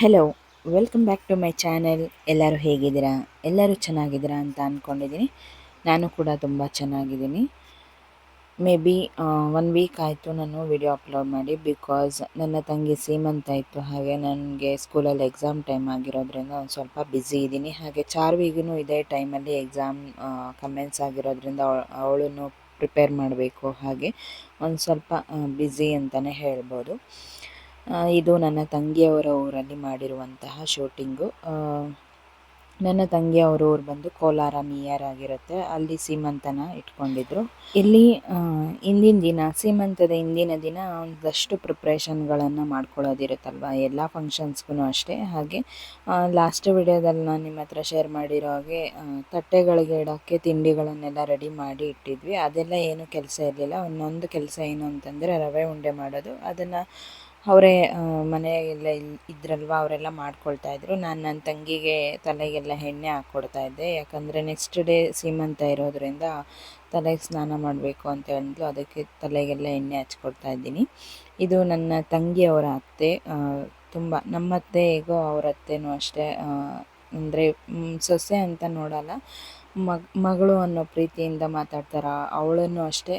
Hello welcome back to my channel ಎಲ್ಲರೂ ಹೇಗಿದ್ದೀರಾ? ಎಲ್ಲರೂ ಚೆನ್ನಾಗಿದ್ದೀರಾ ಅಂತ ಅಂದ್ಕೊಂಡಿದ್ದೀನಿ ನಾನು ಕೂಡ ತುಂಬ ಚೆನ್ನಾಗಿದ್ದೀನಿ. ಮೇ ಬಿ ಒನ್ ವೀಕ್ ಆಯಿತು ನಾನು ವಿಡಿಯೋ ಅಪ್ಲೋಡ್ ಮಾಡಿ ಬಿಕಾಸ್ ನನ್ನ ತಂಗಿ ಸೀಮಂತ ಇತ್ತು. ಹಾಗೆ ನನಗೆ ಸ್ಕೂಲಲ್ಲಿ ಎಕ್ಸಾಮ್ ಟೈಮ್ ಆಗಿರೋದ್ರಿಂದ ಒಂದು ಸ್ವಲ್ಪ ಬ್ಯುಸಿ ಇದ್ದೀನಿ. ಹಾಗೆ ಚಾರ್ವಿಗೂ ಇದೇ ಟೈಮಲ್ಲಿ ಎಕ್ಸಾಮ್ ಕಮೆನ್ಸ್ ಆಗಿರೋದ್ರಿಂದ ಅವಳನ್ನು ಪ್ರಿಪೇರ್ ಮಾಡಬೇಕು. ಹಾಗೆ ಒಂದು ಸ್ವಲ್ಪ ಬ್ಯುಸಿ ಅಂತಲೇ ಹೇಳ್ಬೋದು. ಇದು ನನ್ನ ತಂಗಿಯವರ ಊರಲ್ಲಿ ಮಾಡಿರುವಂತಹ ಶೂಟಿಂಗು. ನನ್ನ ತಂಗಿಯವರ ಊರು ಬಂದು ಕೋಲಾರ ನಿಯರ್ ಆಗಿರುತ್ತೆ. ಅಲ್ಲಿ ಸೀಮಂತನ ಇಟ್ಕೊಂಡಿದ್ರು. ಇಲ್ಲಿ ಇಂದಿನ ದಿನ, ಸೀಮಂತದ ಹಿಂದಿನ ದಿನ ಒಂದಷ್ಟು ಪ್ರಿಪ್ರೇಷನ್ಗಳನ್ನು ಮಾಡ್ಕೊಳ್ಳೋದಿರುತ್ತಲ್ವ? ಎಲ್ಲ ಫಂಕ್ಷನ್ಸ್ಗೂ ಅಷ್ಟೇ. ಹಾಗೆ ಲಾಸ್ಟ್ ವಿಡಿಯೋದಲ್ಲಿ ನಾನು ನಿಮ್ಮ ಹತ್ರ ಶೇರ್ ಮಾಡಿರೋ ಹಾಗೆ ತಟ್ಟೆಗಳಿಗೆ ಇಡೋಕ್ಕೆ ತಿಂಡಿಗಳನ್ನೆಲ್ಲ ರೆಡಿ ಮಾಡಿ ಇಟ್ಟಿದ್ವಿ. ಅದೆಲ್ಲ ಏನು ಕೆಲಸ ಇರಲಿಲ್ಲ. ಒಂದೊಂದು ಕೆಲಸ ಏನು ಅಂತಂದರೆ ರವೆ ಉಂಡೆ ಮಾಡೋದು. ಅದನ್ನು ಅವರೇ ಮನೆಯೆಲ್ಲ ಇದ್ರಲ್ವ? ಅವರೆಲ್ಲ ಮಾಡ್ಕೊಳ್ತಾ ಇದ್ರು. ನಾನು ನನ್ನ ತಂಗಿಗೆ ತಲೆಗೆಲ್ಲ ಎಣ್ಣೆ ಹಾಕ್ಕೊಡ್ತಾ ಇದ್ದೆ. ಯಾಕಂದರೆ ನೆಕ್ಸ್ಟ್ ಡೇ ಸೀಮಂತ ಇರೋದ್ರಿಂದ ತಲೆಗೆ ಸ್ನಾನ ಮಾಡಬೇಕು ಅಂತ ಹೇಳಿದ್ಲು ಅದಕ್ಕೆ ತಲೆಗೆಲ್ಲ ಎಣ್ಣೆ ಹಚ್ಕೊಡ್ತಾ ಇದ್ದೀನಿ. ಇದು ನನ್ನ ತಂಗಿಯವರ ಅತ್ತೆ. ತುಂಬ, ನಮ್ಮ ಅತ್ತೆ ಹೇಗೋ ಅವ್ರ ಅತ್ತೆನೂ ಅಷ್ಟೇ. ಅಂದರೆ ಸೊಸೆ ಅಂತ ನೋಡಲ್ಲ. ಮಗ್, ಮಗಳು ಅನ್ನೋ ಪ್ರೀತಿಯಿಂದ ಮಾತಾಡ್ತಾರೆ? ಅವಳನ್ನು ಅಷ್ಟೇ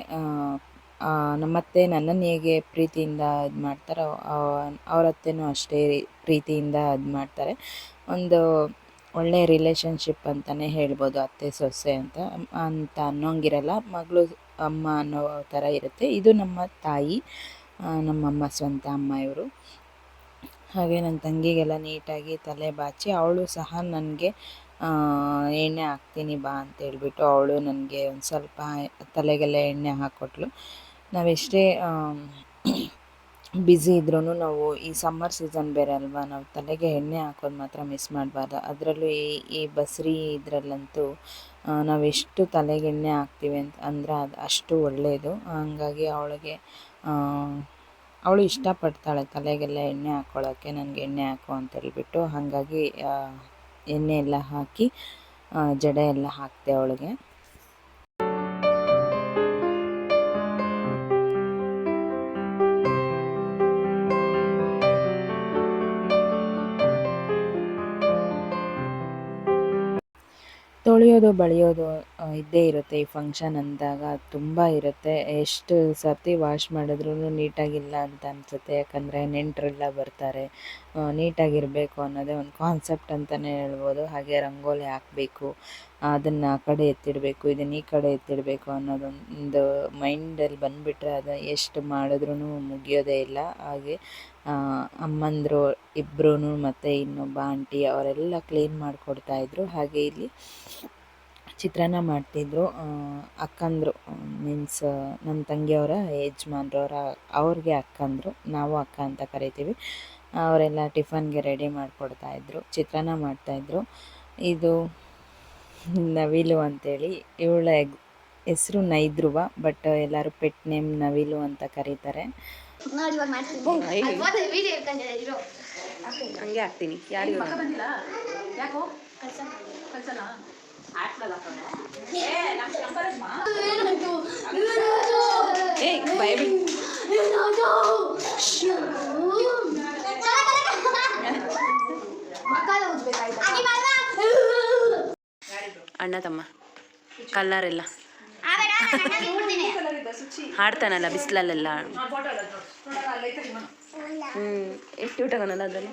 ನಮ್ಮತ್ತೆ ನನ್ನನ್ನು ಹೇಗೆ ಪ್ರೀತಿಯಿಂದ ಇದು ಮಾಡ್ತಾರೋ ಅವ್ರ ಅತ್ತೆನೂ ಅಷ್ಟೇ ಪ್ರೀತಿಯಿಂದ ಇದು ಮಾಡ್ತಾರೆ. ಒಂದು ಒಳ್ಳೆಯ ರಿಲೇಷನ್ಶಿಪ್ ಅಂತಲೇ ಹೇಳ್ಬೋದು, ಅತ್ತೆ, ಸೊಸೆ ಅಂತ ಅಂತ ಅನ್ನೋಂಗಿರಲ್ಲ, ಮಗಳು ಅಮ್ಮ ಅನ್ನೋ ಥರ ಇರುತ್ತೆ. ಇದು ನಮ್ಮ ತಾಯಿ ನಮ್ಮಮ್ಮ ಸ್ವಂತ ಅಮ್ಮ ಇವರು ಹಾಗೆ ನನ್ನ ತಂಗಿಗೆಲ್ಲ ನೀಟಾಗಿ ತಲೆ ಬಾಚಿ, ಅವಳು ಸಹ ನನಗೆ ಎಣ್ಣೆ ಹಾಕ್ತೀನಿ ಬಾ ಅಂತ ಹೇಳ್ಬಿಟ್ಟು ಅವಳು ನನಗೆ ಒಂದು ಸ್ವಲ್ಪ ತಲೆಗೆಲ್ಲ ಎಣ್ಣೆ ಹಾಕ್ಕೊಟ್ಲು ನಾವೆಷ್ಟೇ ಬ್ಯುಸಿ ಇದ್ರೂ ನಾವು ಈ ಸಮ್ಮರ್ ಸೀಸನ್ ಬೇರೆ ಅಲ್ವಾ? ನಾವು ತಲೆಗೆ ಎಣ್ಣೆ ಹಾಕೋದು ಮಾತ್ರ ಮಿಸ್ ಮಾಡಬಾರ್ದು. ಅದರಲ್ಲೂ ಈ ಈ ಬಸ್ರಿ ಇದರಲ್ಲಂತೂ ನಾವೆಷ್ಟು ತಲೆಗೆ ಎಣ್ಣೆ ಹಾಕ್ತೀವಿ ಅಂತ, ಅಂದರೆ ಅದು ಅಷ್ಟು ಒಳ್ಳೆಯದು ಹಂಗಾಗಿ ಅವಳಿಗೆ ಅವಳು ಇಷ್ಟಪಡ್ತಾಳೆ ತಲೆಗೆಲ್ಲ ಎಣ್ಣೆ ಹಾಕ್ಕೊಳ್ಳೋಕ್ಕೆ ನನಗೆ ಎಣ್ಣೆ ಹಾಕು ಅಂತ ಹೇಳ್ಬಿಟ್ಟು. ಹಾಗಾಗಿ ಎಣ್ಣೆ ಎಲ್ಲ ಹಾಕಿ ಜಡೆ ಎಲ್ಲ ಹಾಕಿದೆ ಅವಳಿಗೆ. ಬಳಿಯೋದು ಇದ್ದೇ ಇರುತ್ತೆ ಈ ಫಂಕ್ಷನ್ ಅಂದಾಗ. ತುಂಬ ಇರುತ್ತೆ. ಎಷ್ಟು ಸರ್ತಿ ವಾಶ್ ಮಾಡಿದ್ರೂ ನೀಟಾಗಿಲ್ಲ ಅಂತ ಅನಿಸುತ್ತೆ. ಯಾಕಂದರೆ ನೆಂಟರೆಲ್ಲ ಬರ್ತಾರೆ. ನೀಟಾಗಿರಬೇಕು ಅನ್ನೋದೇ ಒಂದು ಕಾನ್ಸೆಪ್ಟ್ ಅಂತಲೇ ಹೇಳ್ಬೋದು. ಹಾಗೆ ರಂಗೋಲಿ ಹಾಕಬೇಕು. ಅದನ್ನು ಆ ಕಡೆ ಎತ್ತಿಡಬೇಕು, ಇದನ್ನು ಈ ಕಡೆ ಎತ್ತಿಡಬೇಕು ಅನ್ನೋದೊಂದು ಮೈಂಡಲ್ಲಿ ಬಂದುಬಿಟ್ರೆ ಅದು ಎಷ್ಟು ಮಾಡಿದ್ರೂ ಮುಗಿಯೋದೇ ಇಲ್ಲ. ಹಾಗೆ ಅಮ್ಮಂದರು ಇಬ್ಬರೂ ಮತ್ತು ಇನ್ನೊಬ್ಬ ಆಂಟಿ ಅವರೆಲ್ಲ ಕ್ಲೀನ್ ಮಾಡಿಕೊಡ್ತಾಯಿದ್ರು ಹಾಗೆ ಇಲ್ಲಿ ಚಿತ್ರಾನ್ನ ಮಾಡ್ತಿದ್ದರು ಅಕ್ಕಂದಿರು ಮೀನ್ಸ್ ನನ್ನ ತಂಗಿಯವರ ಯಜಮಾನ್ರವ್ರ ಅವ್ರಿಗೆ ಅಕ್ಕಂದರು. ನಾವು ಅಕ್ಕ ಅಂತ ಕರಿತೀವಿ. ಅವರೆಲ್ಲ ಟಿಫನ್ಗೆ ರೆಡಿ ಮಾಡಿಕೊಡ್ತಾಯಿದ್ರು ಚಿತ್ರಾನ್ನ ಮಾಡ್ತಾಯಿದ್ರು ಇದು ನವಿಲು ಅಂತೇಳಿ ಇವಳ ಹೆಸರು ನೈದ್ರುವ ಬಟ್ ಎಲ್ಲರೂ ಪೆಟ್ ನೇಮ್ ನವಿಲು ಅಂತ ಕರೀತಾರೆ. ಹಂಗೆ? ಹಾಕ್ತೀನಿ. ಯಾರು ಅಣ್ಣ ತಮ್ಮ ಕಲ್ಲರೆಲ್ಲ. ಹಾಡ್ತಾನಲ್ಲ ಬಿಸಿಲಲ್ಲೆಲ್ಲ. ಹ್ಞೂ ಎಷ್ಟು ಊಟ ಆಗನಲ್ಲ ಅದರಲ್ಲಿ?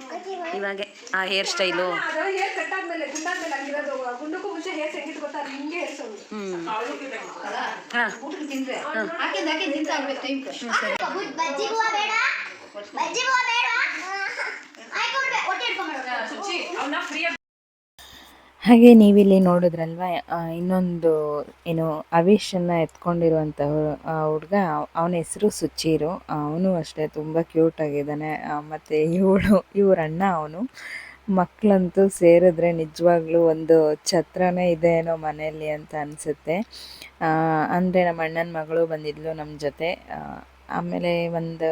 ಇವಾಗೆ. ಆ ಹೇರ್ ಸ್ಟೈಲು ಹೇರ್ ಕಟ್ ಆದ್ಮೇಲೆ ಗುಂಡಾದ್ಮೇಲೆ ಆಗಿರೋದು ಗುಂಡಕ್ಕೂ ಮುಂಚೆ ಹೇರ್ ಹೆಂಗಿತ್ತು ಗೊತ್ತಾ? ಅದು ಹಿಂಗೆ ಹೇರ್ಸೋದು ಹ್ಞೂ ಹಾಂ. ಹಾಗೆ ನೀವಿಲ್ಲಿ ನೋಡಿದ್ರಲ್ವ ಇನ್ನೊಂದು, ಏನು, ಅವಿಶನ್ನು ಎತ್ಕೊಂಡಿರುವಂಥ ಹುಡುಗ, ಅವನ ಹೆಸರು ಸುಚೀರು. ಅವನು ಅಷ್ಟೇ, ತುಂಬ ಕ್ಯೂಟ್ ಆಗಿದ್ದಾನೆ. ಮತ್ತು ಇವಳು, ಇವ್ರ ಅಣ್ಣ ಅವನು. ಮಕ್ಕಳಂತೂ ಸೇರಿದ್ರೆ ನಿಜವಾಗ್ಲೂ ಒಂದು ಛತ್ರನೇ ಇದೆ ಏನೋ ಮನೆಯಲ್ಲಿ ಅಂತ ಅನಿಸುತ್ತೆ. ಅಂದರೆ ನಮ್ಮ ಅಣ್ಣನ ಮಗಳು ಬಂದಿದ್ಲು ನಮ್ಮ ಜೊತೆ. ಆಮೇಲೆ ಒಂದು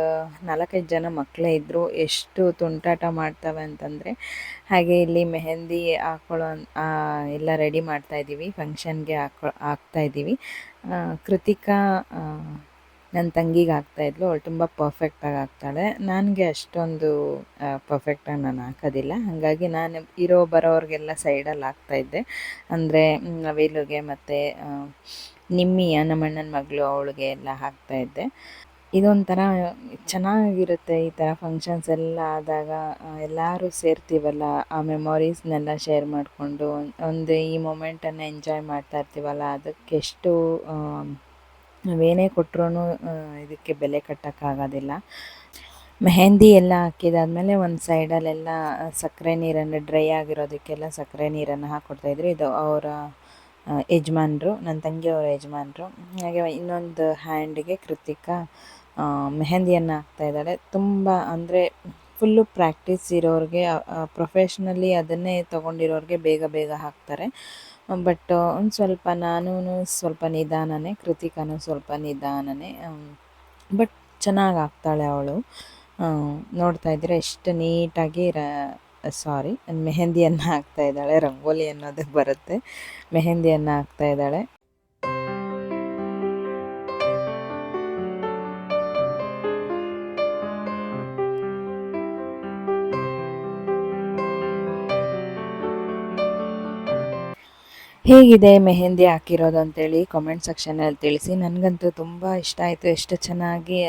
ನಾಲ್ಕೈದು ಜನ ಮಕ್ಕಳೇ ಇದ್ದರು ಎಷ್ಟು ತುಂಟಾಟ ಮಾಡ್ತವೆ ಅಂತಂದರೆ, ಹಾಗೆ ಇಲ್ಲಿ ಮೆಹಂದಿ ಹಾಕೊಳ್ಳೋ ಎಲ್ಲ ರೆಡಿ ಮಾಡ್ತಾ ಇದ್ದೀವಿ. ಫಂಕ್ಷನ್ಗೆ ಹಾಕೊ ಹಾಕ್ತಾಯಿದ್ದೀವಿ ಕೃತಿಕಾ ನನ್ನ ತಂಗಿಗೆ ಹಾಕ್ತಾಯಿದ್ಲು ಅವಳು ತುಂಬ ಪರ್ಫೆಕ್ಟಾಗಿ ಹಾಕ್ತಾಳೆ. ನನಗೆ ಅಷ್ಟೊಂದು ಪರ್ಫೆಕ್ಟಾಗಿ ನಾನು ಹಾಕೋದಿಲ್ಲ. ಹಾಗಾಗಿ ನಾನು ಇರೋ ಬರೋರಿಗೆಲ್ಲ ಸೈಡಲ್ಲಿ ಹಾಕ್ತಾಯಿದ್ದೆ ಅಂದರೆ ನವಿಲುಗೆ ಮತ್ತು ನಿಮ್ಮಿಯ, ನಮ್ಮಣ್ಣನ ಮಗಳು ಅವಳಿಗೆ ಎಲ್ಲ ಹಾಕ್ತಾಯಿದ್ದೆ ಇದೊಂಥರ ಚೆನ್ನಾಗಿರುತ್ತೆ ಈ ಥರ ಫಂಕ್ಷನ್ಸ್ ಎಲ್ಲ ಆದಾಗ ಎಲ್ಲರೂ ಸೇರ್ತೀವಲ್ಲ ಆ ಮೆಮೊರೀಸ್ನೆಲ್ಲ ಶೇರ್ ಮಾಡಿಕೊಂಡು ಒಂದು ಈ ಮೊಮೆಂಟನ್ನು ಎಂಜಾಯ್ ಮಾಡ್ತಾ ಇರ್ತೀವಲ್ಲ ಅದಕ್ಕೆ ಎಷ್ಟು ಆ, ನಾವೇನೇ ಕೊಟ್ರೂ ಇದಕ್ಕೆ ಬೆಲೆ ಕಟ್ಟೋಕ್ಕಾಗೋದಿಲ್ಲ. ಮೆಹಂದಿ ಎಲ್ಲ ಹಾಕಿದಾದ್ಮೇಲೆ ಒಂದು ಸೈಡಲ್ಲೆಲ್ಲ ಸಕ್ಕರೆ ನೀರನ್ನು ಡ್ರೈ ಆಗಿರೋದಕ್ಕೆಲ್ಲ ಸಕ್ಕರೆ ನೀರನ್ನು ಹಾಕ್ಕೊಡ್ತಾಯಿದ್ರು ಇದು ಅವರ ಯಜಮಾನ್ರು ನನ್ನ ತಂಗಿಯವರ ಯಜಮಾನ್ರು. ಹಾಗೆ ಇನ್ನೊಂದು ಹ್ಯಾಂಡಿಗೆ ಕೃತಿಕಾ ಮೆಹಂದಿಯನ್ನು ಹಾಕ್ತಾ ಇದ್ದಾಳೆ ತುಂಬ ಅಂದರೆ ಫುಲ್ಲು ಪ್ರಾಕ್ಟೀಸ್ ಇರೋರಿಗೆ ಪ್ರೊಫೆಷ್ನಲಿ ಅದನ್ನೇ ತೊಗೊಂಡಿರೋರಿಗೆ ಬೇಗ ಬೇಗ ಹಾಕ್ತಾರೆ. ಬಟ್ ಒಂದು ಸ್ವಲ್ಪ ನಾನು ಸ್ವಲ್ಪ ನಿಧಾನನೇ, ಕೃತಿಕಾನು ಸ್ವಲ್ಪ ನಿಧಾನನೇ ಬಟ್ ಚೆನ್ನಾಗಿ ಹಾಕ್ತಾಳೆ ಅವಳು. ನೋಡ್ತಾ ಇದ್ದರೆ, ಎಷ್ಟು ನೀಟಾಗಿ ರ ಸಾರಿ ಮೆಹಂದಿಯನ್ನು ಹಾಕ್ತಾ ಇದ್ದಾಳೆ, ರಂಗೋಲಿ ಅನ್ನೋದು ಬರುತ್ತೆ. ಮೆಹಂದಿಯನ್ನು ಹಾಕ್ತಾ ಇದ್ದಾಳೆ. ಹೇಗಿದೆ ಮೆಹೆಂದಿ ಹಾಕಿರೋದು ಅಂತೇಳಿ ಕಾಮೆಂಟ್ ಸೆಕ್ಷನಲ್ಲಿ ತಿಳಿಸಿ. ನನಗಂತೂ ತುಂಬ ಇಷ್ಟ ಆಯಿತು. ಎಷ್ಟು ಚೆನ್ನಾಗಿ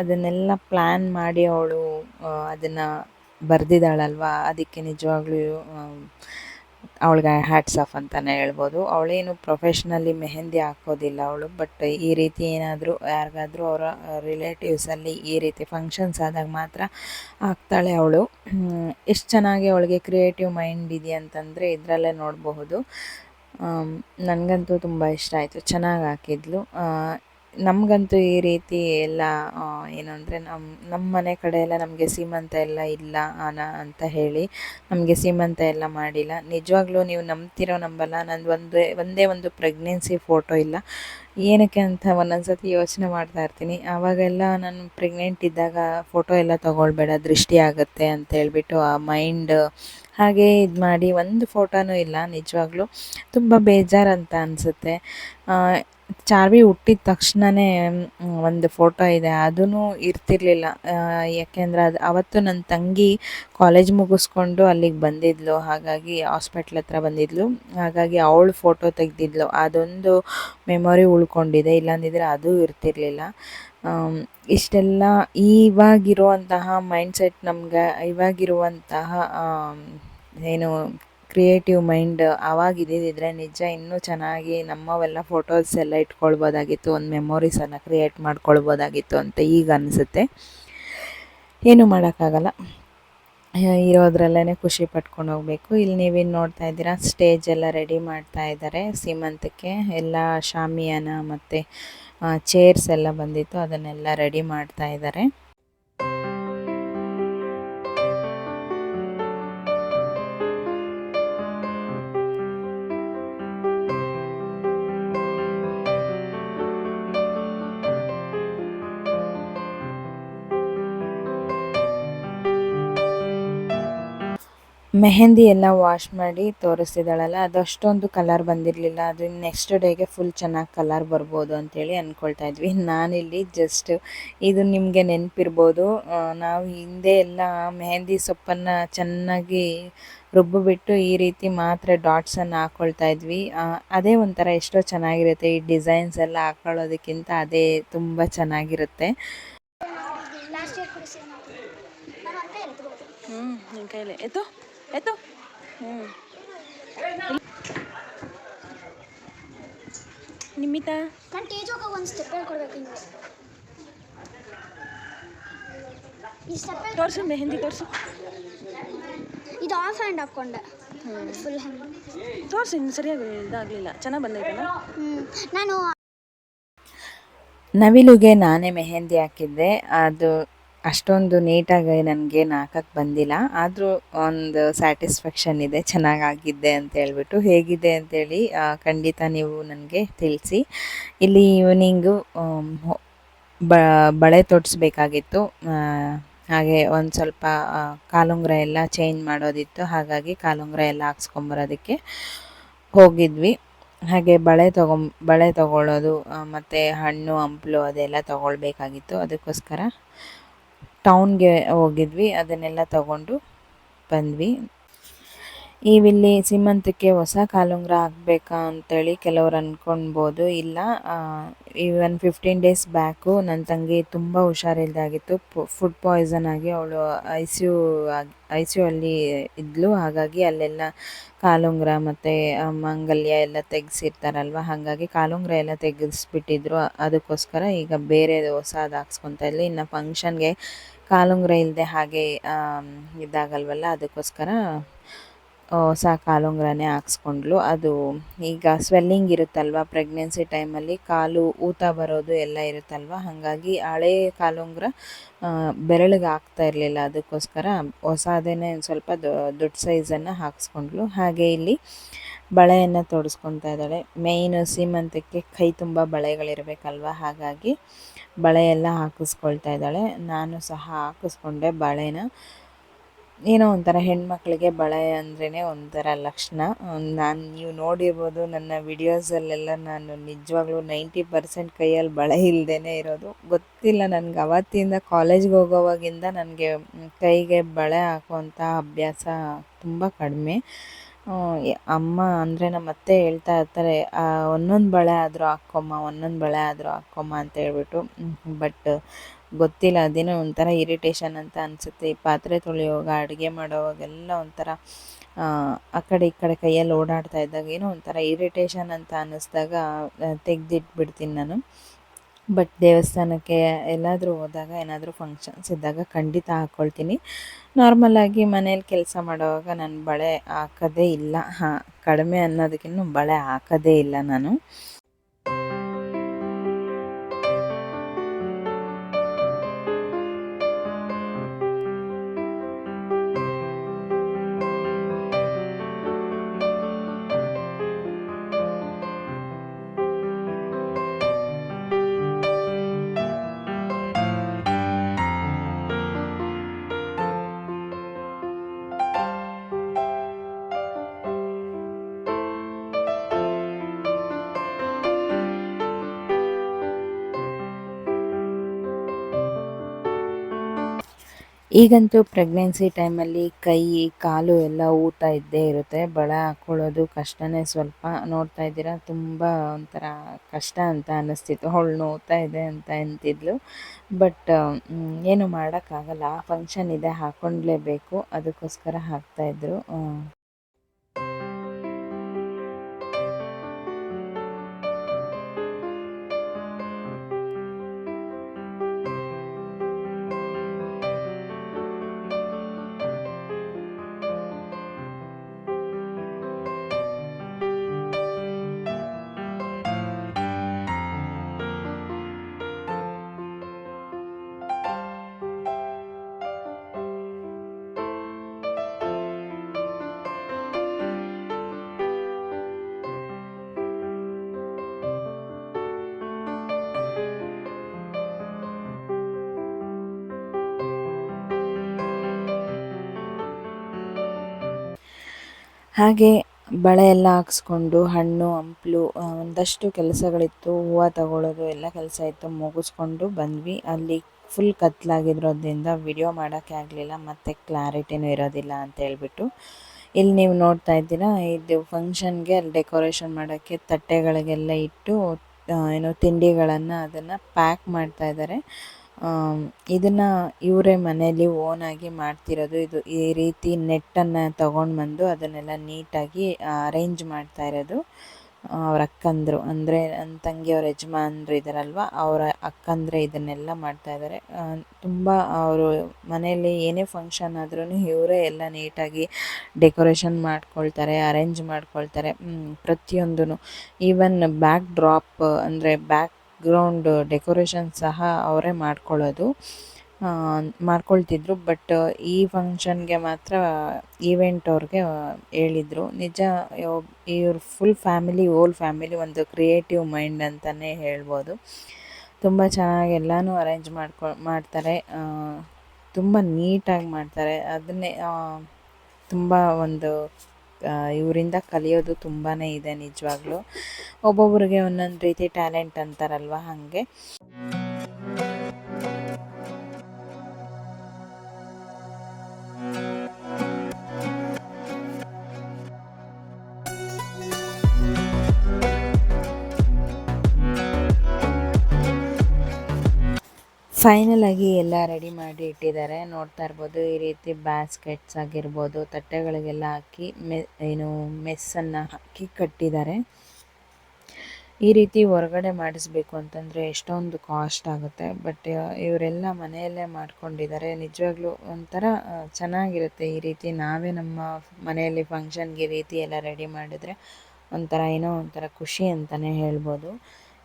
ಅದನ್ನೆಲ್ಲ ಪ್ಲ್ಯಾನ್ ಮಾಡಿ ಅವಳು ಅದನ್ನು ಬರೆದಿದ್ದಾಳಲ್ವಾ? ಅದಕ್ಕೆ ನಿಜವಾಗ್ಲೂ ಅವಳಿಗೆ ಹ್ಯಾಟ್ಸ್ ಆಫ್ ಅಂತಲೇ ಹೇಳ್ಬೋದು. ಅವಳೇನು ಪ್ರೊಫೆಷ್ನಲಿ ಮೆಹಂದಿ ಹಾಕೋದಿಲ್ಲ ಅವಳು ಬಟ್ ಈ ರೀತಿ ಏನಾದರೂ, ಯಾರಿಗಾದರೂ ಅವರ ರಿಲೇಟಿವ್ಸಲ್ಲಿ ಈ ರೀತಿ ಫಂಕ್ಷನ್ಸ್ ಆದಾಗ ಮಾತ್ರ ಹಾಕ್ತಾಳೆ ಅವಳು. ಎಷ್ಟು ಚೆನ್ನಾಗಿ ಅವಳಿಗೆ ಕ್ರಿಯೇಟಿವ್ ಮೈಂಡ್ ಇದೆಯಂತಂದರೆ ಇದರಲ್ಲೇ ನೋಡಬಹುದು. ನನಗಂತೂ ತುಂಬ ಇಷ್ಟ ಆಯಿತು. ಚೆನ್ನಾಗಿ ಹಾಕಿದ್ಲು. ನಮಗಂತೂ ಈ ರೀತಿ ಎಲ್ಲ ಏನು ಅಂದರೆ ನಮ್ಮ ನಮ್ಮ ಮನೆ ಕಡೆ ಎಲ್ಲ ನಮಗೆ ಸೀಮಂತ ಎಲ್ಲ ಇಲ್ಲ ಅನ ಅಂತ ಹೇಳಿ ನಮಗೆ ಸೀಮಂತ ಎಲ್ಲ ಮಾಡಿಲ್ಲ. ನಿಜವಾಗ್ಲೂ ನೀವು ನಂಬ್ತಿರೋ ನಂಬಲ್ಲ. ನಂದು ಒಂದೇ ಒಂದೇ ಒಂದು ಪ್ರೆಗ್ನೆನ್ಸಿ ಫೋಟೋ ಇಲ್ಲ. ಏನಕ್ಕೆ ಅಂತ ಒಂದೊಂದು ಸತಿ ಯೋಚನೆ ಮಾಡ್ತಾ ಇರ್ತೀನಿ. ಆವಾಗೆಲ್ಲ ನಾನು ಪ್ರೆಗ್ನೆಂಟ್ ಇದ್ದಾಗ ಫೋಟೋ ಎಲ್ಲ ತೊಗೊಳ್ಬೇಡ, ದೃಷ್ಟಿ ಆಗುತ್ತೆ ಅಂತ ಹೇಳ್ಬಿಟ್ಟು ಆ ಮೈಂಡ್ ಹಾಗೆ ಇದು ಮಾಡಿ ಒಂದು ಫೋಟೋನೂ ಇಲ್ಲ ನಿಜವಾಗ್ಲೂ. ತುಂಬ ಬೇಜಾರಂತ ಅನಿಸುತ್ತೆ. ಚಾರ್ವಿ ಹುಟ್ಟಿದ ತಕ್ಷಣವೇ ಒಂದು ಫೋಟೋ ಇದೆ. ಅದೂ ಇರ್ತಿರ್ಲಿಲ್ಲ. ಯಾಕೆಂದರೆ ಅದು ಅವತ್ತು ನನ್ನ ತಂಗಿ ಕಾಲೇಜ್ ಮುಗಿಸ್ಕೊಂಡು ಅಲ್ಲಿಗೆ ಬಂದಿದ್ಲು. ಹಾಗಾಗಿ ಹಾಸ್ಪಿಟ್ಲ್ ಹತ್ರ ಬಂದಿದ್ಲು. ಹಾಗಾಗಿ ಅವಳು ಫೋಟೋ ತೆಗೆದಿದ್ಲು. ಅದೊಂದು ಮೆಮೊರಿ ಉಳ್ಕೊಂಡಿದೆ. ಇಲ್ಲಾಂದಿದ್ರೆ ಅದು ಇರ್ತಿರ್ಲಿಲ್ಲ. ಇಷ್ಟೆಲ್ಲ ಇವಾಗಿರುವಂತಹ ಮೈಂಡ್ಸೆಟ್ ನಮ್ಗೆ, ಇವಾಗಿರುವಂತಹ ಏನು ಕ್ರಿಯೇಟಿವ್ ಮೈಂಡ್ ಆವಾಗ ಇದ್ದಿದ್ದಿದ್ರೆ ನಿಜ ಇನ್ನೂ ಚೆನ್ನಾಗಿ ನಮ್ಮವೆಲ್ಲ ಫೋಟೋಸ್ ಎಲ್ಲ ಇಟ್ಕೊಳ್ಬೋದಾಗಿತ್ತು, ಒಂದು ಮೆಮೊರೀಸನ್ನು ಕ್ರಿಯೇಟ್ ಮಾಡ್ಕೊಳ್ಬೋದಾಗಿತ್ತು ಅಂತ ಈಗ ಅನಿಸುತ್ತೆ. ಏನೂ ಮಾಡೋಕ್ಕಾಗಲ್ಲ. ಇರೋದ್ರಲ್ಲೇ ಖುಷಿ ಪಟ್ಕೊಂಡು ಹೋಗಬೇಕು. ಇಲ್ಲಿ ನೀವೇನು ನೋಡ್ತಾ ಇದ್ದೀರಾ ಸ್ಟೇಜ್ ಎಲ್ಲ ರೆಡಿ ಮಾಡ್ತಾ ಇದ್ದಾರೆ ಸೀಮಂತಕ್ಕೆ ಎಲ್ಲ ಶಾಮಿಯಾನ ಮತ್ತು ಚೇರ್ಸ್ ಎಲ್ಲ ಬಂದಿತ್ತು, ಅದನ್ನೆಲ್ಲ ರೆಡಿ ಮಾಡ್ತಾ ಇದ್ದಾರೆ ಮೆಹಂದಿ ಎಲ್ಲ ವಾಶ್ ಮಾಡಿ ತೋರಿಸ್ತಿದ್ದಾಳಲ್ಲ ಅದು ಅಷ್ಟೊಂದು ಕಲರ್ ಬಂದಿರಲಿಲ್ಲ ಅದು ನೆಕ್ಸ್ಟ್ ಡೇಗೆ ಫುಲ್ ಚೆನ್ನಾಗಿ ಕಲರ್ ಬರ್ಬೋದು ಅಂತೇಳಿ ಅಂದ್ಕೊಳ್ತಾ ಇದ್ವಿ. ನಾನಿಲ್ಲಿ ಜಸ್ಟ್ ಇದು ನಿಮಗೆ ನೆನಪಿರ್ಬೋದು. ನಾವು ಹಿಂದೆ ಎಲ್ಲ ಮೆಹಂದಿ ಸೊಪ್ಪನ್ನು ಚೆನ್ನಾಗಿ ರುಬ್ಬಿಬಿಟ್ಟು ಈ ರೀತಿ ಮಾತ್ರ ಡಾಟ್ಸನ್ನು ಹಾಕ್ಕೊಳ್ತಾ ಇದ್ವಿ. ಅದೇ ಒಂಥರ ಎಷ್ಟೋ ಚೆನ್ನಾಗಿರುತ್ತೆ. ಈ ಡಿಸೈನ್ಸ್ ಎಲ್ಲ ಹಾಕ್ಕೊಳ್ಳೋದಕ್ಕಿಂತ ಅದೇ ತುಂಬ ಚೆನ್ನಾಗಿರುತ್ತೆ. ಹ್ಞೂ ನಿನ್ನ ಕೈಲಿ. ಎತ್ತು ಎತ್ತು ಹ್ಞೂ ನಿಮಿತ. ನಾನು ಟೇಜೋಗ ಒಂದು ಸ್ಟೆಪ್ ಹೇಳ್ಕೊಡ್ಬೇಕು ಹಿಂಗೆ ಈ ಸ್ಟೆಪ್ ತೋರಿಸು ಮೆಹಂದಿ ತೋರಿಸು. ಇದು ಆಫ್ ಹ್ಯಾಂಡ್ ಹಾಕ್ಕೊಂಡೆ. ಫುಲ್ ತೋರಿಸಿ ಸರಿಯಾಗಿ ಇದಾಗಲಿಲ್ಲ. ಚೆನ್ನಾಗಿ ಬಂದೈತಲ್ಲ? ನಾನು ನವಿಲುಗೆ ನಾನೇ ಮೆಹಂದಿ ಹಾಕಿದ್ದೆ. ಅದು ಅಷ್ಟೊಂದು ನೀಟಾಗಿ ನನಗೇನು ಹಾಕಕ್ಕೆ ಬಂದಿಲ್ಲ. ಆದರೂ ಒಂದು ಸ್ಯಾಟಿಸ್ಫ್ಯಾಕ್ಷನ್ ಇದೆ ಚೆನ್ನಾಗಾಗಿದ್ದೆ ಅಂತ ಹೇಳ್ಬಿಟ್ಟು ಹೇಗಿದೆ ಅಂತೇಳಿ ಖಂಡಿತ ನೀವು ನನಗೆ ತಿಳಿಸಿ. ಇಲ್ಲಿ ಈವ್ನಿಂಗು ಬಳೆ ತೊಡಿಸ್ಬೇಕಾಗಿತ್ತು. ಹಾಗೆ ಒಂದು ಸ್ವಲ್ಪ ಕಾಲುಂಗ್ರ ಎಲ್ಲ ಚೇಂಜ್ ಮಾಡೋದಿತ್ತು. ಹಾಗಾಗಿ ಕಾಲುಂಗ್ರ ಎಲ್ಲ ಹಾಕ್ಸ್ಕೊಂಬರೋದಕ್ಕೆ ಹೋಗಿದ್ವಿ. ಹಾಗೆ ಬಳೆ ತಗೊ, ಬಳೆ ತಗೊಳ್ಳೋದು ಮತ್ತು ಹಣ್ಣು, ಹಂಪಲು ಅದೆಲ್ಲ ತಗೊಳ್ಬೇಕಾಗಿತ್ತು. ಅದಕ್ಕೋಸ್ಕರ ಟೌನ್ಗೆ ಹೋಗಿದ್ವಿ ಅದನ್ನೆಲ್ಲ ತಗೊಂಡು ಬಂದ್ವಿ. ಈವಿಲ್ಲಿ ಸೀಮಂತಕ್ಕೆ ಹೊಸ ಕಾಲುಂಗ್ರ ಹಾಕ್ಬೇಕಾ ಅಂತೇಳಿ ಕೆಲವ್ರು ಅಂದ್ಕೊಳ್ಬೋದು ಇಲ್ಲ ಈವನ್ ಫಿಫ್ಟೀನ್ ಡೇಸ್ ಬ್ಯಾಕು ನನ್ನ ತಂಗಿ ತುಂಬ ಹುಷಾರಿಲ್ದಾಗಿತ್ತು. ಫುಡ್ ಪಾಯ್ಸನ್ ಆಗಿ ಅವಳು I C U I C U ಅಲ್ಲಿ ಇದ್ಲು. ಹಾಗಾಗಿ ಅಲ್ಲೆಲ್ಲ ಕಾಲುಂಗ್ರ ಮತ್ತು ಮಾಂಗಲ್ಯ ಎಲ್ಲ ತೆಗೆಸಿರ್ತಾರಲ್ವ, ಹಾಗಾಗಿ ಕಾಲುಂಗ್ರ ಎಲ್ಲ ತೆಗೆಸ್ಬಿಟ್ಟಿದ್ರು. ಅದಕ್ಕೋಸ್ಕರ ಈಗ ಬೇರೆ ಹೊಸದು ಹಾಕ್ಸ್ಕೊತಾ ಇಲ್ಲ ಇನ್ನು ಫಂಕ್ಷನ್ಗೆ ಕಾಲುಂಗ್ರ ಇಲ್ಲದೆ ಹಾಗೆ ಇದಾಗಲ್ವಲ್ಲ, ಅದಕ್ಕೋಸ್ಕರ ಹೊಸ ಕಾಲುಂಗುರನೇ ಹಾಕ್ಸ್ಕೊಂಡ್ಲು. ಅದು ಈಗ ಸ್ವೆಲ್ಲಿಂಗ್ ಇರುತ್ತಲ್ವ ಪ್ರೆಗ್ನೆನ್ಸಿ ಟೈಮಲ್ಲಿ ಕಾಲು ಊತ ಬರೋದು ಎಲ್ಲ ಇರುತ್ತಲ್ವ, ಹಾಗಾಗಿ ಹಳೇ ಕಾಲುಂಗುರ ಬೆರಳಿಗೆ ಹಾಕ್ತಾ ಇರಲಿಲ್ಲ. ಅದಕ್ಕೋಸ್ಕರ ಹೊಸದೇನೆ ಸ್ವಲ್ಪ ದೊಡ್ಡ ಸೈಜನ್ನು ಹಾಕ್ಸ್ಕೊಂಡ್ಲು. ಹಾಗೆ ಇಲ್ಲಿ ಬಳೆಯನ್ನು ತೊಡಸ್ಕೊತಾ ಇದ್ದಾಳೆ. ಮೇಯ್ನು ಸೀಮಂತಕ್ಕೆ ಕೈ ತುಂಬ ಬಳೆಗಳಿರಬೇಕಲ್ವ, ಹಾಗಾಗಿ ಬಳೆ ಎಲ್ಲ ಹಾಕಿಸ್ಕೊಳ್ತಾ ಇದ್ದಾಳೆ. ನಾನು ಸಹ ಹಾಕಿಸ್ಕೊಂಡೆ ಬಳೆನ. ಏನೋ ಒಂಥರ ಹೆಣ್ಮಕ್ಳಿಗೆ ಬಳೆ ಅಂದ್ರೇ ಒಂಥರ ಲಕ್ಷಣ. ನಾನು ನೀವು ನೋಡಿರ್ಬೋದು, ನನ್ನ ವಿಡಿಯೋಸಲ್ಲೆಲ್ಲ ನಾನು ನಿಜವಾಗ್ಲೂ ನೈಂಟಿ ಪರ್ಸೆಂಟ್ ಕೈಯಲ್ಲಿ ಬಳೆ ಇಲ್ಲದೇ ಇರೋದು. ಗೊತ್ತಿಲ್ಲ ನನಗೆ ಅವತ್ತಿಂದ ಕಾಲೇಜ್ಗೆ ಹೋಗೋವಾಗಿಂದ ನನಗೆ ಕೈಗೆ ಬಳೆ ಹಾಕುವಂಥ ಅಭ್ಯಾಸ ತುಂಬ ಕಡಿಮೆ. ಅಮ್ಮ ಅಂದರೆ ನಮ್ಮ ಅತ್ತೆ ಹೇಳ್ತಾ ಇರ್ತಾರೆ ಒಂದೊಂದು ಬಳೆ ಆದರೂ ಹಾಕ್ಕೊಮ್ಮ, ಒಂದೊಂದು ಬಳೆ ಆದರೂ ಹಾಕ್ಕೊಮ್ಮ ಅಂತ ಹೇಳ್ಬಿಟ್ಟು. ಬಟ್ ಗೊತ್ತಿಲ್ಲ ಅದೇನೋ ಒಂಥರ ಇರಿಟೇಷನ್ ಅಂತ ಅನಿಸುತ್ತೆ. ಈ ಪಾತ್ರೆ ತೊಳೆಯುವಾಗ ಅಡುಗೆ ಮಾಡೋವಾಗೆಲ್ಲ ಒಂಥರ ಆ, ಕಡೆ ಈ ಕಡೆ ಕೈಯಲ್ಲಿ ಓಡಾಡ್ತಾ ಇದ್ದಾಗ ಏನೋ ಒಂಥರ ಇರಿಟೇಷನ್ ಅಂತ ಅನ್ನಿಸ್ದಾಗ ತೆಗೆದಿಟ್ಬಿಡ್ತೀನಿ ನಾನು. ಬಟ್ ದೇವಸ್ಥಾನಕ್ಕೆ ಎಲ್ಲಾದರೂ ಹೋದಾಗ ಏನಾದರೂ ಫಂಕ್ಷನ್ಸ್ ಇದ್ದಾಗ ಖಂಡಿತ ಹಾಕ್ಕೊಳ್ತೀನಿ ನಾರ್ಮಲಾಗಿ ಮನೇಲಿ ಕೆಲಸ ಮಾಡುವಾಗ ನಾನು ಬಳೆ ಹಾಕೋದೇ ಇಲ್ಲ. ಹಾಂ ಕಡಿಮೆ ಅನ್ನೋದಕ್ಕಿಂತ ಬಳೆ ಹಾಕೋದೇ ಇಲ್ಲ ನಾನು. ಈಗಂತೂ ಪ್ರೆಗ್ನೆನ್ಸಿ ಟೈಮಲ್ಲಿ ಕೈ, ಕಾಲು ಎಲ್ಲ ಊತ ಇದ್ದೇ ಇರುತ್ತೆ. ಬಳೆ ಹಾಕ್ಕೊಳ್ಳೋದು ಕಷ್ಟನೇ ಸ್ವಲ್ಪ. ನೋಡ್ತಾ ಇದ್ದೀರಾ? ತುಂಬ ಒಂಥರ ಕಷ್ಟ ಅಂತ ಅನ್ನಿಸ್ತಿತ್ತು ಅವಳು ನೋವ್ತಾ ಇದೆ ಅಂತ ಅಂತಿದ್ಲು. ಬಟ್ ಏನು ಮಾಡೋಕ್ಕಾಗಲ್ಲ. ಫಂಕ್ಷನ್ ಇದೆ ಹಾಕ್ಕೊಂಡ್ಲೇಬೇಕು ಅದಕ್ಕೋಸ್ಕರ ಹಾಕ್ತಾಯಿದ್ರು ಹಾಗೆ ಬಳೆ ಎಲ್ಲ ಹಾಕ್ಸ್ಕೊಂಡು ಹಣ್ಣು, ಹಂಪ್ಲು ಒಂದಷ್ಟು ಕೆಲಸಗಳಿತ್ತು. ಹೂವು ತಗೊಳ್ಳೋದು ಎಲ್ಲ ಕೆಲಸ ಇತ್ತು. ಮುಗಿಸ್ಕೊಂಡು ಬಂದ್ವಿ. ಅಲ್ಲಿ ಫುಲ್ ಕತ್ಲಾಗಿರೋದ್ರಿಂದ ವಿಡಿಯೋ ಮಾಡೋಕ್ಕೆ ಆಗಲಿಲ್ಲ. ಮತ್ತು ಕ್ಲಾರಿಟಿನೂ ಇರೋದಿಲ್ಲ ಅಂತ ಹೇಳ್ಬಿಟ್ಟು. ಇಲ್ಲಿ ನೀವು ನೋಡ್ತಾ ಇದ್ದೀರಾ, ಇದು ಫಂಕ್ಷನ್ಗೆ ಅಲ್ಲಿ ಡೆಕೋರೇಷನ್ ಮಾಡೋಕ್ಕೆ ತಟ್ಟೆಗಳಿಗೆಲ್ಲ ಇಟ್ಟು ಏನು ತಿಂಡಿಗಳನ್ನು ಅದನ್ನು ಪ್ಯಾಕ್ ಮಾಡ್ತಾ ಇದ್ದಾರೆ. ಇದನ್ನು ಇವರೇ ಮನೆಯಲ್ಲಿ ಓನಾಗಿ ಮಾಡ್ತಿರೋದು. ಇದು ಈ ರೀತಿ ನೆಟ್ಟನ್ನು ತಗೊಂಡು ಬಂದು ಅದನ್ನೆಲ್ಲ ನೀಟಾಗಿ ಅರೇಂಜ್ ಮಾಡ್ತಾ ಇರೋದು. ಅವ್ರ ಅಕ್ಕಂದರು. ಅಂದರೆ ನನ್ನ ತಂಗಿಯವ್ರ ಯಜಮಾನ್ರು ಇದ್ದಾರಲ್ವ ಅವರ ಅಕ್ಕಂದ್ರೆ ಇದನ್ನೆಲ್ಲ ಮಾಡ್ತಾ ಇದ್ದಾರೆ ತುಂಬ ಅವರು ಮನೆಯಲ್ಲಿ ಏನೇ ಫಂಕ್ಷನ್ ಆದ್ರೂ ಇವರೇ ಎಲ್ಲ ನೀಟಾಗಿ ಡೆಕೋರೇಷನ್ ಮಾಡ್ಕೊಳ್ತಾರೆ ಅರೇಂಜ್ ಮಾಡ್ಕೊಳ್ತಾರೆ. ಪ್ರತಿಯೊಂದೂ ಈವನ್ ಬ್ಯಾಕ್ ಡ್ರಾಪ್ ಅಂದರೆ ಬ್ಯಾಕ್ ಗ್ರೌಂಡ್ ಡೆಕೋರೇಷನ್ ಸಹ ಅವರೇ ಮಾಡ್ಕೊಳ್ಳೋದು. ಮಾಡ್ಕೊಳ್ತಿದ್ರು. ಬಟ್ ಈ ಫಂಕ್ಷನ್ಗೆ ಮಾತ್ರ ಈವೆಂಟ್ ಅವ್ರಿಗೆ ಹೇಳಿದರು. ನಿಜ ಇವ್ರ ಫುಲ್ ಫ್ಯಾಮಿಲಿ ಓಲ್ ಫ್ಯಾಮಿಲಿ ಒಂದು ಕ್ರಿಯೇಟಿವ್ ಮೈಂಡ್ ಅಂತಲೇ ಹೇಳ್ಬೋದು. ತುಂಬ ಚೆನ್ನಾಗಿ ಎಲ್ಲನೂ ಅರೇಂಜ್ ಮಾಡ್ಕೊ, ಮಾಡ್ತಾರೆ. ತುಂಬ ನೀಟಾಗಿ ಮಾಡ್ತಾರೆ. ಅದನ್ನೇ ತುಂಬ ಒಂದು ಇವರಿಂದ ಕಲಿಯೋದು ತುಂಬಾ ಇದೆ ನಿಜವಾಗ್ಲೂ. ಒಬ್ಬೊಬ್ಬರಿಗೆ ಒಂದೊಂದು ರೀತಿ ಟ್ಯಾಲೆಂಟ್ ಅಂತಾರಲ್ವ ಹಾಗೆ. ಫೈನಲ್ ಆಗಿ ಎಲ್ಲ ರೆಡಿ ಮಾಡಿ ಇಟ್ಟಿದ್ದಾರೆ. ನೋಡ್ತಾ ಇರ್ಬೋದು, ಈ ರೀತಿ ಬ್ಯಾಸ್ಕೆಟ್ಸ್ ಆಗಿರ್ಬೋದು, ತಟ್ಟೆಗಳಿಗೆಲ್ಲ ಹಾಕಿ ಮೆ, ಏನು ಮೆಸ್ಸನ್ನು ಹಾಕಿ ಕಟ್ಟಿದ್ದಾರೆ. ಈ ರೀತಿ ಹೊರಗಡೆ ಮಾಡಿಸ್ಬೇಕು ಅಂತಂದರೆ ಎಷ್ಟೊಂದು ಕಾಸ್ಟ್ ಆಗುತ್ತೆ. ಬಟ್ ಇವರೆಲ್ಲ ಮನೆಯಲ್ಲೇ ಮಾಡ್ಕೊಂಡಿದ್ದಾರೆ. ನಿಜವಾಗ್ಲೂ ಒಂಥರ ಚೆನ್ನಾಗಿರುತ್ತೆ ಈ ರೀತಿ ನಾವೇ ನಮ್ಮ ಮನೆಯಲ್ಲಿ ಫಂಕ್ಷನ್ಗೆ ಈ ರೀತಿ ಎಲ್ಲ ರೆಡಿ ಮಾಡಿದರೆ ಒಂಥರ ಏನೋ ಒಂಥರ ಖುಷಿ ಅಂತಲೇ ಹೇಳ್ಬೋದು.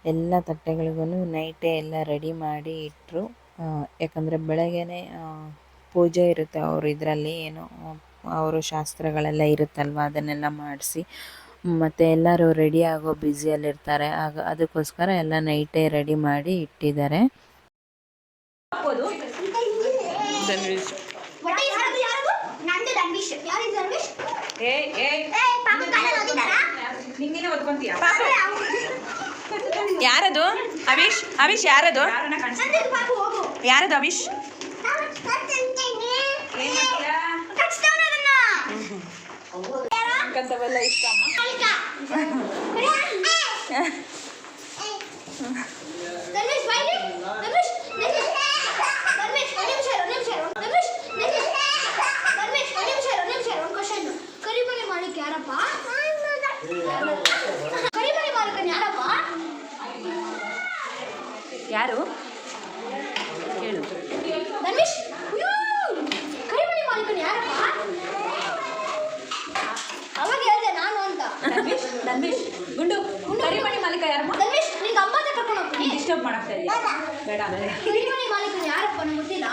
ಎಲ್ಲ ತಟ್ಟೆಗಳಿಗೂ ನೈಟೇ ಎಲ್ಲ ರೆಡಿ ಮಾಡಿ ಇಟ್ಟರು ಯಾಕಂದರೆ ಬೆಳಗ್ಗೆನೇ ಪೂಜೆ ಇರುತ್ತೆ ಅವರು ಇದರಲ್ಲಿ ಏನು ಅವರು ಶಾಸ್ತ್ರಗಳೆಲ್ಲ ಇರುತ್ತಲ್ವ ಅದನ್ನೆಲ್ಲ ಮಾಡಿಸಿ. ಮತ್ತು ಎಲ್ಲರೂ ರೆಡಿ ಆಗೋ ಬ್ಯುಸಿಯಲ್ಲಿರ್ತಾರೆ ಆಗ ಅದಕ್ಕೋಸ್ಕರ ಎಲ್ಲ ನೈಟೇ ರೆಡಿ ಮಾಡಿ ಇಟ್ಟಿದ್ದಾರೆ. ಏ ಏ. ಯಾರದು? ಅವಿಶ್ ಅವಿಶ್ ಯಾರದು? ಯಾರದು ಅವಿಶ್? ಕಚ್ತವ್ನೆ ಅದನ್ನ. ಮಾಲಿಕ. ಧನ್ವಿಶ್, ಬಾ ಇಲ್ಲಿ. ಧನ್ವಿಶ್, ಧನ್ವಿಶ್. ಧನ್ವಿಶ್, ಒಂದ್ ನಿಮಿಷ ಇರು, ಒಂದ್ ನಿಮಿಷ ಇರು. ಧನ್ವಿಶ್, ಧನ್ವಿಶ್. ಧನ್ವಿಶ್, ಒಂದ್ ನಿಮಿಷ ಇರು, ಒಂದ್ ನಿಮಿಷ ಇರು. ಒಂದ್ question. ಕರಿಮಣಿ ಮಾಲೀಕ ಯಾರಪ್ಪ ಕರಿಮಣಿ ಮಾಲೀಕನ್ ಯಾರಪ್ಪ ಯಾರು ಹೇಳು ಧನ್ವಿಶ್ ಅಯ್ಯೋ! ಕರಿಮಣಿ ಮಾಲೀಕನ್ ಯಾರಪ್ಪ ಅವಾಗ ಹೇಳ್ದೆ ನಾನು ಅಂತ ಧನ್ವಿಶ್ ಧನ್ವಿಶ್ ಗುಂಡು ಕರಿಮಣಿ ಮಾಲೀಕ ಯಾರಮ್ಮ ಧನ್ವಿಶ್ ನಿಂಗೆ ಅಮ್ಮನ ಕರ್ಕೊಂಡು ಹೋಗ್ತೀನಿ ಡಿಸ್ಟರ್ಬ್ ಮಾಡಕ್ತಾ ಇದೆಯಾ ಬೇಡ ಕರಿಮಣಿ ಮಾಲೀಕನ್ ಯಾರಪ್ಪ ನಂಗೆ ಗೊತ್ತಿಲ್ಲ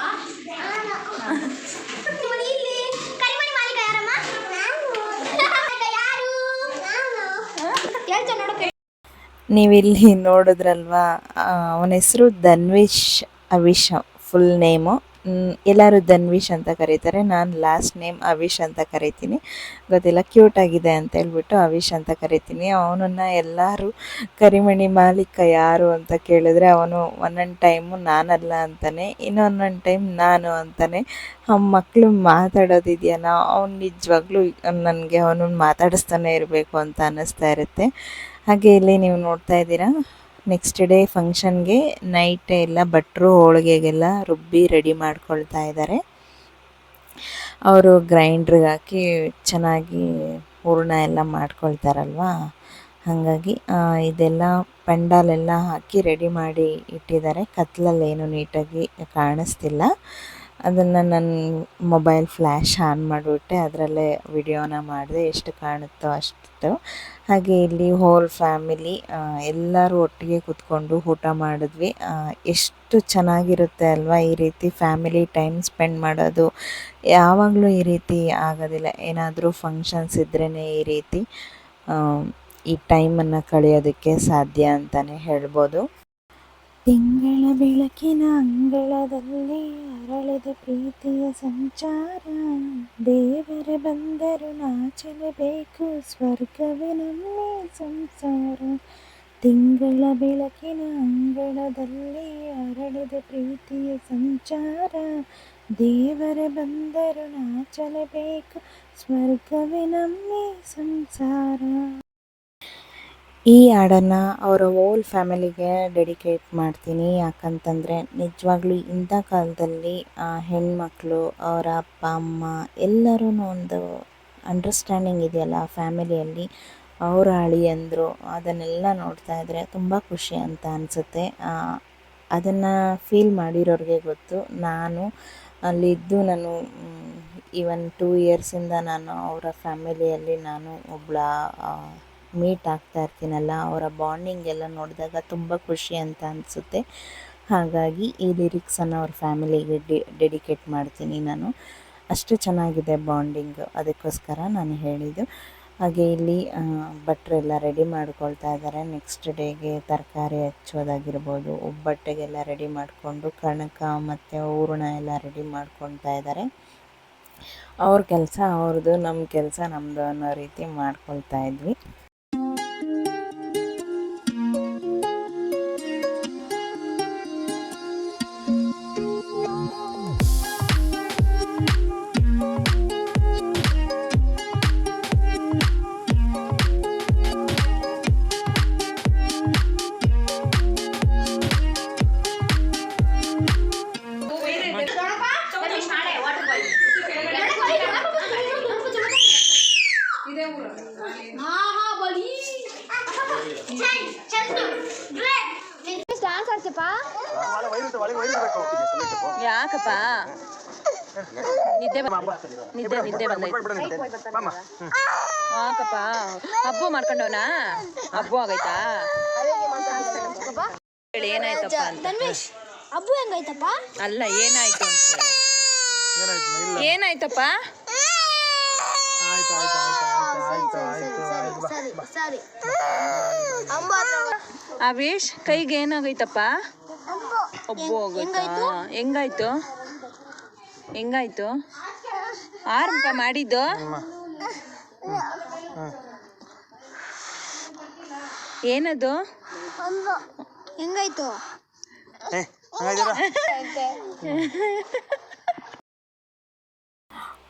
ಕರಿಮಣಿ ಇಲ್ಲಿ ಕರಿಮಣಿ ಮಾಲೀಕ ಯಾರಮ್ಮ ಯಾರು ಹೇಳ್ತಾ ನೋಡು ನೀವಿಲ್ಲಿ ನೋಡಿದ್ರಲ್ವಾ ಅವನ ಹೆಸರು ಧನ್ವಿಶ್ ಅವಿಶ್ ಫುಲ್ ನೇಮು ಎಲ್ಲರೂ ಧನ್ವಿಶ್ ಅಂತ ಕರೀತಾರೆ. ನಾನು ಲಾಸ್ಟ್ ನೇಮ್ ಅವಿಶ್ ಅಂತ ಕರಿತೀನಿ. ಗೊತ್ತಿಲ್ಲ ಕ್ಯೂಟ್ ಆಗಿದೆ ಅಂತ ಹೇಳ್ಬಿಟ್ಟು ಅವಿಶ್ ಅಂತ ಕರಿತೀನಿ. ಅವನನ್ನು ಎಲ್ಲರೂ ಕರಿಮಣಿ ಮಾಲೀಕ ಯಾರು ಅಂತ ಕೇಳಿದ್ರೆ ಅವನು ಒಂದೊಂದು ಟೈಮು ನಾನಲ್ಲ ಅಂತಾನೆ, ಇನ್ನೊಂದೊಂದು ಟೈಮ್ ನಾನು ಅಂತಾನೆ. ಆ ಮಕ್ಕಳು ಮಾತಾಡೋದಿದೆಯಲ್ಲ ಅವ್ನು ನಿಜವಾಗ್ಲೂ ನನಗೆ ಅವನನ್ನು ಮಾತಾಡಿಸ್ತಾನೆ ಇರಬೇಕು ಅಂತ ಅನ್ನಿಸ್ತಾ ಇರುತ್ತೆ. ಹಾಗೆ ಇಲ್ಲಿ ನೀವು ನೋಡ್ತಾ ಇದ್ದೀರಾ? ನೆಕ್ಸ್ಟ್ ಡೇ ಫಂಕ್ಷನ್ಗೆ ನೈಟ್ ಎಲ್ಲ ಭಟ್ರು ಹೋಳಿಗೆಗೆಲ್ಲ ರುಬ್ಬಿ ರೆಡಿ ಮಾಡ್ಕೊಳ್ತಾ ಇದ್ದಾರೆ. ಅವರು ಗ್ರೈಂಡ್ರಿಗೆ ಹಾಕಿ ಚೆನ್ನಾಗಿ ಹೂರ್ಣ ಎಲ್ಲ ಮಾಡ್ಕೊಳ್ತಾರಲ್ವಾ? ಹಾಗಾಗಿ ಇದೆಲ್ಲ ಪೆಂಡಾಲೆಲ್ಲ ಹಾಕಿ ರೆಡಿ ಮಾಡಿ ಇಟ್ಟಿದ್ದಾರೆ. ಕತ್ಲಲ್ಲೇನು ನೀಟಾಗಿ ಕಾಣಿಸ್ತಿಲ್ಲ. ಅದನ್ನು ನನ್ನ ಮೊಬೈಲ್ ಫ್ಲ್ಯಾಶ್ ಆನ್ ಮಾಡಿಬಿಟ್ಟೆ. ಅದರಲ್ಲೇ ವಿಡಿಯೋನ ಮಾಡಿದೆ ಎಷ್ಟು ಕಾಣುತ್ತೋ ಅಷ್ಟು. ಹಾಗೆ ಇಲ್ಲಿ ಹೋಲ್ ಫ್ಯಾಮಿಲಿ ಎಲ್ಲರೂ ಒಟ್ಟಿಗೆ ಕೂತ್ಕೊಂಡು ಊಟ ಮಾಡಿದ್ವಿ. ಎಷ್ಟು ಚೆನ್ನಾಗಿರುತ್ತೆ ಅಲ್ವಾ ಈ ರೀತಿ ಫ್ಯಾಮಿಲಿ ಟೈಮ್ ಸ್ಪೆಂಡ್ ಮಾಡೋದು. ಯಾವಾಗಲೂ ಈ ರೀತಿ ಆಗೋದಿಲ್ಲ. ಏನಾದರೂ ಫಂಕ್ಷನ್ಸ್ ಇದ್ರೇ ಈ ರೀತಿ ಈ ಟೈಮನ್ನು ಕಳೆಯೋದಕ್ಕೆ ಸಾಧ್ಯ ಅಂತಲೇ ಹೇಳ್ಬೋದು. ತಿಂಗಳ ಬೆಳಕಿನ ಅಂಗಳದಲ್ಲಿ ಅರಳಿದ ಪ್ರೀತಿಯ ಸಂಚಾರ. ದೇವರ ಬಂದರು ನಾಚಲೇಬೇಕು ಸ್ವರ್ಗವೇ ನಮ್ಮ ಸಂಸಾರ. ತಿಂಗಳ ಬೆಳಕಿನ ಅಂಗಳದಲ್ಲಿ ಅರಳಿದ ಪ್ರೀತಿಯ ಸಂಚಾರ. ದೇವರ ಬಂದರು ನಾಚಲೇಬೇಕು ಸ್ವರ್ಗವೇ ನಮ್ಮ ಸಂಸಾರ. ಈ ಹಾಡನ್ನು ಅವರ ಓಲ್ ಫ್ಯಾಮಿಲಿಗೆ ಡೆಡಿಕೇಟ್ ಮಾಡ್ತೀನಿ. ಯಾಕಂತಂದರೆ ನಿಜವಾಗ್ಲೂ ಇಂಥ ಕಾಲದಲ್ಲಿ ಹೆಣ್ಮಕ್ಳು, ಅವರ ಅಪ್ಪ, ಅಮ್ಮ ಎಲ್ಲರೂ ಒಂದು ಅಂಡರ್ಸ್ಟ್ಯಾಂಡಿಂಗ್ ಇದೆಯಲ್ಲ ಫ್ಯಾಮಿಲಿಯಲ್ಲಿ ಅವರ ಅಳಿಯಂದರು ಅದನ್ನೆಲ್ಲ ನೋಡ್ತಾ ಇದ್ದರೆ ತುಂಬ ಖುಷಿ ಅಂತ ಅನಿಸುತ್ತೆ. ಅದನ್ನು ಫೀಲ್ ಮಾಡಿರೋರಿಗೆ ಗೊತ್ತು. ನಾನು ಅಲ್ಲಿದ್ದು ನಾನು ಈವನ್ ಟೂ ಇಯರ್ಸಿಂದ ನಾನು ಅವರ ಫ್ಯಾಮಿಲಿಯಲ್ಲಿ ನಾನು ಒಬ್ಬಳ ಮೀಟ್ ಆಗ್ತಾ ಇರ್ತೀನಲ್ಲ, ಅವರ ಬಾಂಡಿಂಗ್ ಎಲ್ಲ ನೋಡಿದಾಗ ತುಂಬ ಖುಷಿ ಅಂತ ಅನಿಸುತ್ತೆ. ಹಾಗಾಗಿ ಈ ಲಿರಿಕ್ಸನ್ನು ಅವ್ರ ಫ್ಯಾಮಿಲಿಗೆ ಡಿ ಡೆಡಿಕೇಟ್ ಮಾಡ್ತೀನಿ ನಾನು. ಅಷ್ಟು ಚೆನ್ನಾಗಿದೆ ಬಾಂಡಿಂಗ್ ಅದಕ್ಕೋಸ್ಕರ ನಾನು ಹೇಳಿದ್ದು. ಹಾಗೆ ಇಲ್ಲಿ ಭಟ್ರೆಲ್ಲ ರೆಡಿ ಮಾಡ್ಕೊಳ್ತಾ ಇದ್ದಾರೆ. ನೆಕ್ಸ್ಟ್ ಡೇಗೆ ತರಕಾರಿ ಹಚ್ಚೋದಾಗಿರ್ಬೋದು, ಒಬ್ಬಟ್ಟೆಗೆಲ್ಲ ರೆಡಿ ಮಾಡಿಕೊಂಡು ಕಣಕ ಮತ್ತು ಹೂರ್ಣ ಎಲ್ಲ ರೆಡಿ ಮಾಡ್ಕೊಳ್ತಾ ಇದ್ದಾರೆ. ಅವ್ರ ಕೆಲಸ ಅವ್ರದ್ದು ನಮ್ಮ ಕೆಲಸ ನಮ್ಮದು ಅನ್ನೋ ರೀತಿ ಮಾಡ್ಕೊಳ್ತಾ ಇದ್ವಿ. ನಿದ್ದೆ ನಿದ್ದೆ ಬಂದೈತೆ. ಹಾಕಪ್ಪ ಹಬ್ಬ ಮಾಡ್ಕೊಂಡವನ? ಹಬ್ಬ ಆಗೈತಾ? ಹೇಳಿ ಏನಾಯ್ತಪ್ಪ ಅಂತ. ತನ್ವೇಶ್ ಅಬ್ಬು ಹೆಂಗೈತಪ್ಪ ಅಲ್ಲ ಏನಾಯ್ತು ಅಂತ. ಏನಾಯ್ತಪ್ಪ? ಸರಿ ಸರಿ ಅವೇಶ್ ಕೈಗೆ ಏನಾಗೈತಪ್ಪ? ಒಬ್ಬ ಹೋಗೈತಾ ಹೆಂಗಾಯ್ತು? ಹೆಂಗಾಯ್ತು? ಆರಂಭ ಮಾಡಿದ್ದು. ಏನದು? ಹೆಂಗಾಯ್ತು?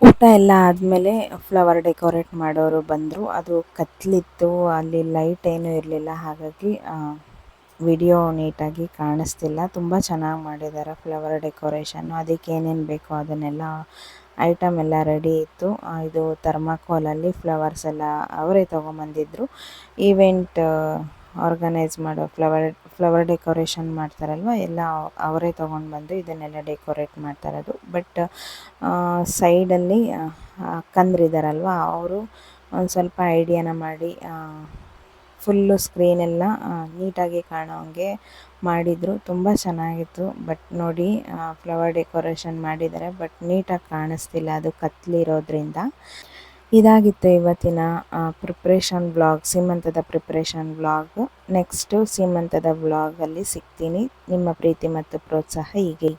ಊಟ ಎಲ್ಲ ಆದಮೇಲೆ ಫ್ಲವರ್ ಡೆಕೋರೇಟ್ ಮಾಡೋರು ಬಂದರು. ಅದು ಕತ್ಲಿತ್ತು ಅಲ್ಲಿ ಲೈಟ್ ಏನೂ ಇರಲಿಲ್ಲ. ಹಾಗಾಗಿ ವಿಡಿಯೋ ನೀಟಾಗಿ ಕಾಣಿಸ್ತಿಲ್ಲ. ತುಂಬ ಚೆನ್ನಾಗಿ ಮಾಡಿದ್ದಾರೆ ಫ್ಲವರ್ ಡೆಕೋರೇಷನ್ನು. ಅದಕ್ಕೆ ಏನೇನು ಬೇಕೋ ಅದನ್ನೆಲ್ಲ ಐಟಮ್ ಎಲ್ಲ ರೆಡಿ ಇತ್ತು. ಇದು ಥರ್ಮಾಕೋಲಲ್ಲಿ ಫ್ಲವರ್ಸ್ ಎಲ್ಲ ಅವರೇ ತೊಗೊಂಬಂದಿದ್ರು. ಈವೆಂಟ್ ಆರ್ಗನೈಸ್ ಮಾಡೋ ಫ್ಲವರ್ ಫ್ಲವರ್ ಡೆಕೋರೇಷನ್ ಮಾಡ್ತಾರಲ್ವ, ಎಲ್ಲ ಅವರೇ ತೊಗೊಂಡು ಬಂದು ಇದನ್ನೆಲ್ಲ ಡೆಕೋರೇಟ್ ಮಾಡ್ತಾ ಇರೋದು ಬಟ್ ಸೈಡಲ್ಲಿ ಅಕ್ಕಂದ್ರಿದಾರಲ್ವ ಅವರು ಒಂದು ಸ್ವಲ್ಪ ಐಡಿಯಾನ ಮಾಡಿ ಫುಲ್ಲು ಸ್ಕ್ರೀನೆಲ್ಲ ನೀಟಾಗಿ ಕಾಣೋ ಹಂಗೆ ಮಾಡಿದರು, ತುಂಬ ಚೆನ್ನಾಗಿತ್ತು. ಬಟ್ ನೋಡಿ ಫ್ಲವರ್ ಡೆಕೋರೇಷನ್ ಮಾಡಿದ್ದಾರೆ ಬಟ್ ನೀಟಾಗಿ ಕಾಣಿಸ್ತಿಲ್ಲ ಅದು ಕತ್ಲಿರೋದ್ರಿಂದ. ಇದಾಗಿತ್ತು ಇವತ್ತಿನ ಪ್ರಿಪ್ರೇಷನ್ ಬ್ಲಾಗ್ ಸೀಮಂತದ ಪ್ರಿಪ್ರೇಷನ್ ಬ್ಲಾಗ್ ನೆಕ್ಸ್ಟು ಸೀಮಂತದ ಬ್ಲಾಗಲ್ಲಿ ಸಿಗ್ತೀನಿ. ನಿಮ್ಮ ಪ್ರೀತಿ ಮತ್ತು ಪ್ರೋತ್ಸಾಹ ಹೀಗೆ.